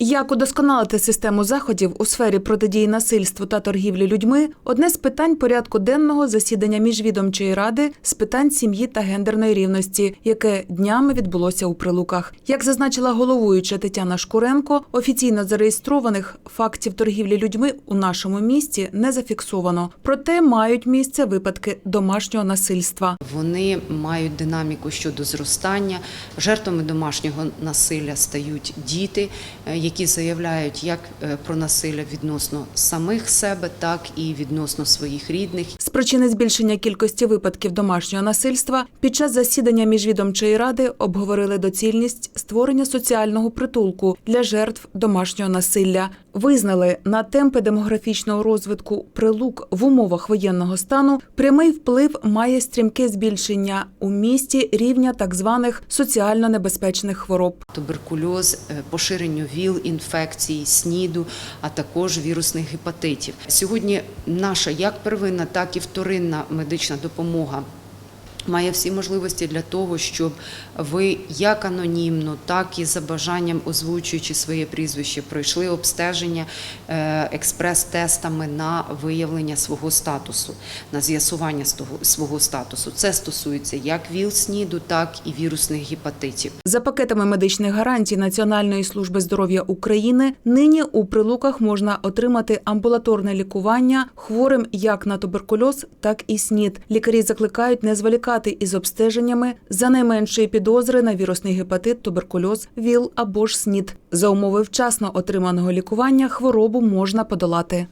Як удосконалити систему заходів у сфері протидії насильству та торгівлі людьми одне з питань порядку денного засідання міжвідомчої ради з питань сім'ї та гендерної рівності, яке днями відбулося у прилуках. Як зазначила головуюча Тетяна Шкуренко, офіційно зареєстрованих фактів торгівлі людьми у нашому місті не зафіксовано. Проте мають місце випадки домашнього насильства. Вони мають динаміку щодо зростання. Жертвами домашнього насилля стають діти, які заявляють як е, про насилля відносно самих себе, так і відносно своїх рідних. З причини збільшення кількості випадків домашнього насильства під час засідання міжвідомчої ради обговорили доцільність створення соціального притулку для жертв домашнього насилля. Визнали на темпи демографічного розвитку прилук в умовах воєнного стану прямий вплив має стрімке збільшення у місті рівня так званих соціально небезпечних хвороб. Туберкульоз, е, поширенню ВІЛ, інфекцій, СНІДу, а також вірусних гепатитів. Сьогодні наша як первинна, так і вторинна медична допомога. Має всі можливості для того, щоб ви як анонімно, так і за бажанням озвучуючи своє прізвище, пройшли обстеження е, експрес-тестами на виявлення свого статусу, на з'ясування свого статусу. Це стосується як ВІЛ-СНІДу, так і вірусних гепатитів. За пакетами медичних гарантій Національної служби здоров'я України нині у прилуках можна отримати амбулаторне лікування хворим як на туберкульоз, так і СНІД. Лікарі закликають не зволікати із обстеженнями за найменшої підозри на вірусний гепатит, туберкульоз, ВІЛ або ж СНІД. За умови вчасно отриманого лікування хворобу можна подолати.